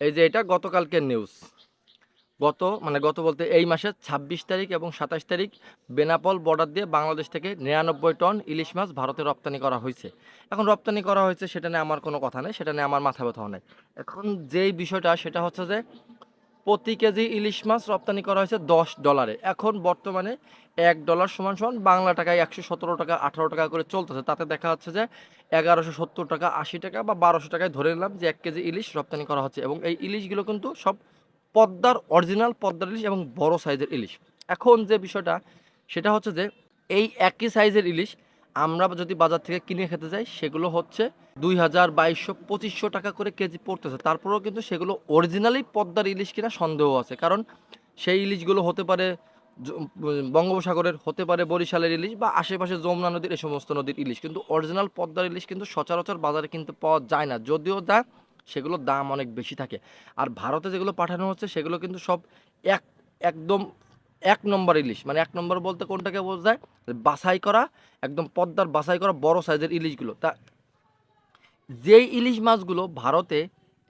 এই যে এটা গতকালকের নিউজ গত মানে গত বলতে এই মাসের ছাব্বিশ তারিখ এবং সাতাশ তারিখ বেনাপল বর্ডার দিয়ে বাংলাদেশ থেকে নিরানব্বই টন ইলিশ মাছ ভারতে রপ্তানি করা হয়েছে। এখন রপ্তানি করা হয়েছে, সেটা নিয়ে আমার কোনো কথা নেই, সেটা নিয়ে আমার মাথা ব্যথাও নেই। এখন যেই বিষয়টা, সেটা হচ্ছে যে প্রতি কেজি ইলিশ মাছ রপ্তানি করা হয়েছে দশ ডলারে। এখন বর্তমানে এক ডলার সমান সমান বাংলা টাকায় একশো সতেরো টাকা, আঠারো টাকা করে চলতেছে। তাতে দেখা যাচ্ছে যে এগারোশো সত্তর টাকা, আশি টাকা বা বারোশো টাকায় ধরে নিলাম যে এক কেজি ইলিশ রপ্তানি করা হচ্ছে। এবং এই ইলিশগুলো কিন্তু সব পদ্মার অরিজিনাল পদ্মার ইলিশ এবং বড় সাইজের ইলিশ। এখন যে বিষয়টা, সেটা হচ্ছে যে এই একই সাইজের ইলিশ আমরা যদি বাজার থেকে কিনে খেতে যাই, সেগুলো হচ্ছে দুই হাজার বাইশশো পঁচিশশো টাকা করে কেজি পড়তেছে। তারপরেও কিন্তু সেগুলো অরিজিনালি পদ্মার ইলিশ কিনা সন্দেহ আছে। কারণ সেই ইলিশগুলো হতে পারে বঙ্গোপসাগরের, হতে পারে বরিশালের ইলিশ বা আশেপাশে যমুনা নদীর, এই সমস্ত নদীর ইলিশ। কিন্তু অরিজিনাল পদ্মার ইলিশ কিন্তু সচরাচর বাজারে কিন্তু পাওয়া যায় না। যদিও যায় সেগুলোর দাম অনেক বেশি থাকে। আর ভারতে যেগুলো পাঠানো হচ্ছে, সেগুলো কিন্তু সব এক, একদম এক নম্বর ইলিশ। মানে এক নম্বর বলতে কোনটাকে বোঝায়? বাছাই করা, একদম পদ্মার বাছাই করা বড় সাইজের ইলিশগুলো। তা যেই ইলিশ মাছগুলো ভারতে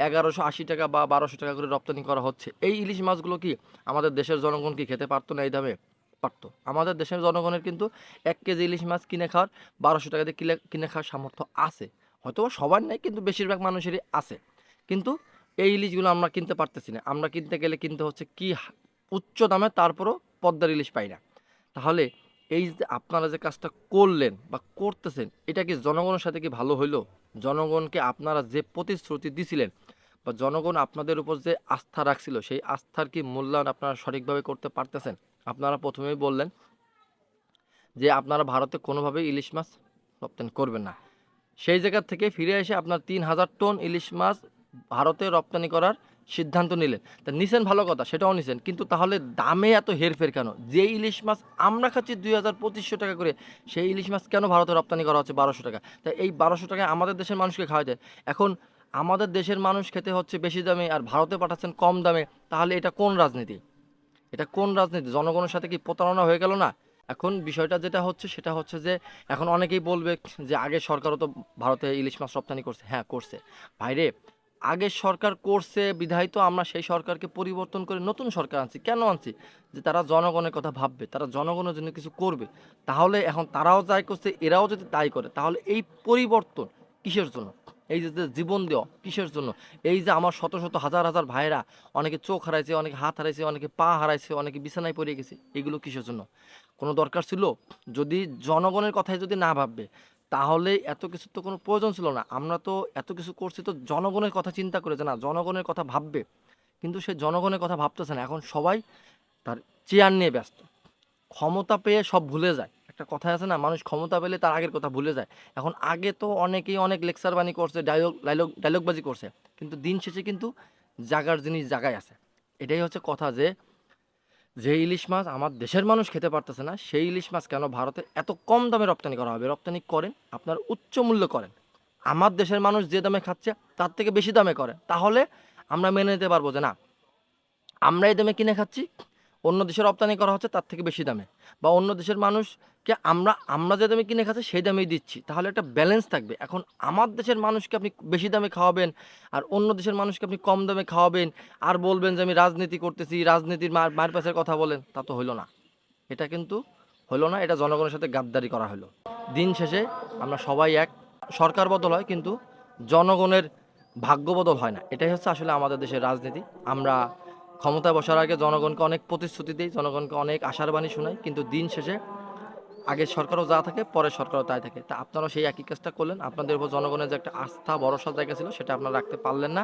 এগারোশো আশি টাকা বা বারোশো টাকা করে রপ্তানি করা হচ্ছে, এই ইলিশ মাছগুলো কি আমাদের দেশের জনগণ কি খেতে পারতো না এই দামে? পারতো। আমাদের দেশের জনগণের কিন্তু এক কেজি ইলিশ মাছ কিনে খাওয়ার বারোশো টাকা দিয়ে কিনে কিনে খাওয়ার সামর্থ্য আছে। হয়তো সবার নেই, কিন্তু বেশিরভাগ মানুষেরই আছে। কিন্তু এই ইলিশগুলো আমরা কিনতে পারতেছি না। আমরা কিনতে গেলে কিনতে হচ্ছে কি উচ্চ দামে তারপরও পদ্মার ইলিশ পাই না। তাহলে এই যে আপনারা যে কাজটা করলেন বা করতেছেন, এটা কি জনগণের সাথে কি ভালো হইল? জনগণকে আপনারা যে প্রতিশ্রুতি দিছিলেন বা জনগণ আপনাদের উপর যে আস্থা রাখছিল, সেই আস্থার কি মূল্যায়ন আপনারা সঠিকভাবে করতে পারতেছেন? আপনারা প্রথমেই বললেন যে আপনারা ভারতে কোনোভাবেই ইলিশ মাছ রপ্তানি করবেন না। সেই জায়গা থেকে ফিরে এসে আপনার তিন হাজার টন ইলিশ মাছ ভারতে রপ্তানি করার সিদ্ধান্ত নিলেন। তা নিছেন ভালো কথা, সেটাও নিছেন। কিন্তু তাহলে দামে এত হেরফের কেন? যে ইলিশ মাছ আমরা খাচ্ছি দুই হাজার পঁচিশশো টাকা করে, সেই ইলিশ মাছ কেন ভারতে রপ্তানি করা হচ্ছে বারোশো টাকা? তা এই বারোশো টাকায় আমাদের দেশের মানুষকে খাওয়া যায় এখন আমাদের দেশের মানুষ খেতে হচ্ছে বেশি দামে আর ভারতে পাঠাচ্ছেন কম দামে, তাহলে এটা কোন রাজনীতি? এটা কোন রাজনীতি? জনগণের সাথে কি প্রতারণা হয়ে গেল না? এখন বিষয়টা যেটা হচ্ছে, সেটা হচ্ছে যে এখন অনেকেই বলবে যে আগে সরকারও তো ভারতে ইলিশ মাছ রপ্তানি করছে। হ্যাঁ করছে। ভাইরে আগের সরকার করছে, বিধায়িত, আমরা সেই সরকারকে পরিবর্তন করে নতুন সরকার আনছি। কেন আনছি? যে তারা জনগণের কথা ভাববে, তারা জনগণের জন্য কিছু করবে। তাহলে এখন তারাও যাই করছে, এরাও যদি তাই করে, তাহলে এই পরিবর্তন কিসের জন্য? এই যে জীবন দেওয়া কিসের জন্য? এই যে আমার শত শত হাজার হাজার ভাইরা অনেকে চোখ হারাইছে, অনেকে হাত হারাইছে, অনেকে পা হারাইছে, অনেকে বিছানায় পড়ে গেছে, এগুলো কিসের জন্য? কোনো দরকার ছিল? যদি জনগণের কথাই যদি না ভাববে তাহলে এত কিছু তো কোনো প্রয়োজন ছিল না। আমরা তো এত কিছু করছি তো জনগণের কথা চিন্তা করে যে না, জনগণের কথা ভাববে। কিন্তু সে জনগণের কথা ভাবতেছে না। এখন সবাই তার চেয়ার নিয়ে ব্যস্ত। ক্ষমতা পেয়ে সব ভুলে যায়। একটা কথা আছে না, মানুষ ক্ষমতা পেলে তার আগের কথা ভুলে যায়। এখন আগে তো অনেকেই অনেক লেকচার বানি করছে ডায়লগ ডায়লগ ডায়লগবাজি করছে। কিন্তু দিন শেষে কিন্তু জাগার জিনিস জায়গায় আছে। এটাই হচ্ছে কথা যে যে ইলিশ মাছ আমার দেশের মানুষ খেতে পারতেছে না, সেই ইলিশ মাছ কেন ভারতে এত কম দামে রপ্তানি করা হবে? রপ্তানি করেন, আপনার উচ্চ মূল্য করেন। আমার দেশের মানুষ যে দামে খাচ্ছে, তার থেকে বেশি দামে করে। তাহলে আমরা মেনে নিতে পারব যে না, আমরা এই দামে কিনে খাচ্ছি অন্য দেশে রপ্তানি করা হচ্ছে, তার থেকে বেশি দামে। বা অন্য দেশের মানুষকে আমরা আমরা যে দামে কিনে খাচ্ছি, সেই দামেই দিচ্ছি। তাহলে একটা ব্যালেন্স থাকবে। এখন আমার দেশের মানুষকে আপনি বেশি দামে খাওয়াবেন, আর অন্য দেশের মানুষকে আপনি কম দামে খাওয়াবেন, আর বলবেন যে আমি রাজনীতি করতেছি, রাজনীতির মার মার পাশের কথা বলেন, তা তো হইল না। এটা কিন্তু হলো না, এটা জনগণের সাথে গাদ্দারি করা হলো দিন শেষে আমরা সবাই এক, সরকার বদল হয়, কিন্তু জনগণের ভাগ্য বদল হয় না। এটাই হচ্ছে আসলে আমাদের দেশের রাজনীতি। আমরা ক্ষমতায় বসার আগে জনগণকে অনেক প্রতিশ্রুতি দেয় জনগণকে অনেক আশার বাণী শোনাই, কিন্তু দিন শেষে আগে সরকারও যা থাকে, পরে সরকারও তাই থাকে। তা আপনারাও সেই একই কাজটা করলেন। আপনাদের উপর জনগণের যে একটা আস্থা, ভরসা জায়গা ছিল, সেটা আপনারা রাখতে পারলেন না।